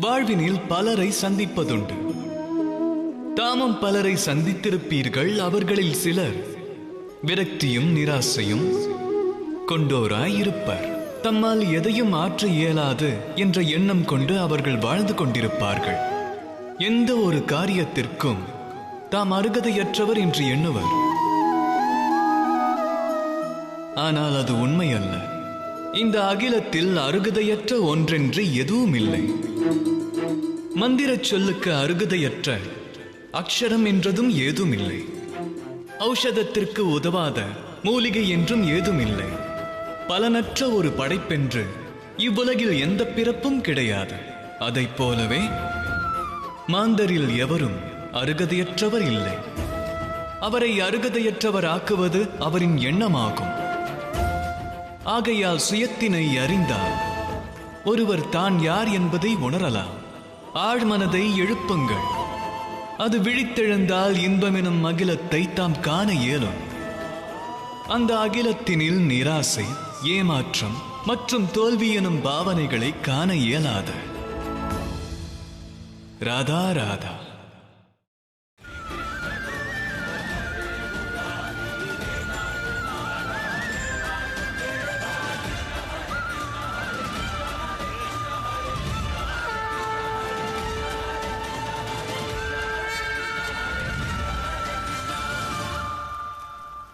வாழ்வினில் பலரை சந்திப்பதுண்டு. தாமும் பலரை சந்தித்திருப்பீர்கள் அவர்களில் சிலர். விரக்தியும் நிராசையும் கொண்டோராய் இருப்பர் தம்மால் எதையும் ஆற்ற இயலாது என்ற எண்ணம் கொண்டு அவர்கள் வாழ்ந்து கொண்டிருப்பார்கள். எந்த ஒரு காரியத்திற்கும் தாம் அருகதையற்றவர் என்று எண்ணுவர். ஆனால் அது உண்மையல்ல. இந்த அகிலத்தில் அருகதையற்ற ஒன்றென்று எதுவும் இல்லை மந்திரச் சொல்லுக்கு அருகதையற்ற அக்ஷரம் என்றதும் ஏதும் இல்லை ஔஷதத்திற்கு உதவாத மூலிகை என்றும் ஏதும் இல்லை பலனற்ற ஒரு படைப்பென்று இவ்வுலகில் எந்த பிறப்பும் கிடையாது. அதைப் போலவே மாந்தரில் எவரும் அருகதையற்றவர் இல்லை. அவரை அருகதையற்றவர் ஆக்குவது அவரின் எண்ணமாகும். ஆகையால் சுயத்தினை அறிந்தால் ஒருவர் தான் யார் என்பதை உணரலாம். ஆழ்மனதை எழுப்புங்கள். அது விழித்தெழுந்தால் இன்பமெனும் அகிலத்தை தாம் காண இயலும். அந்த அகிலத்தினில் நிராசை ஏமாற்றம் மற்றும் தோல்வி எனும் பாவனைகளை காண இயலாது. ராதா ராதா.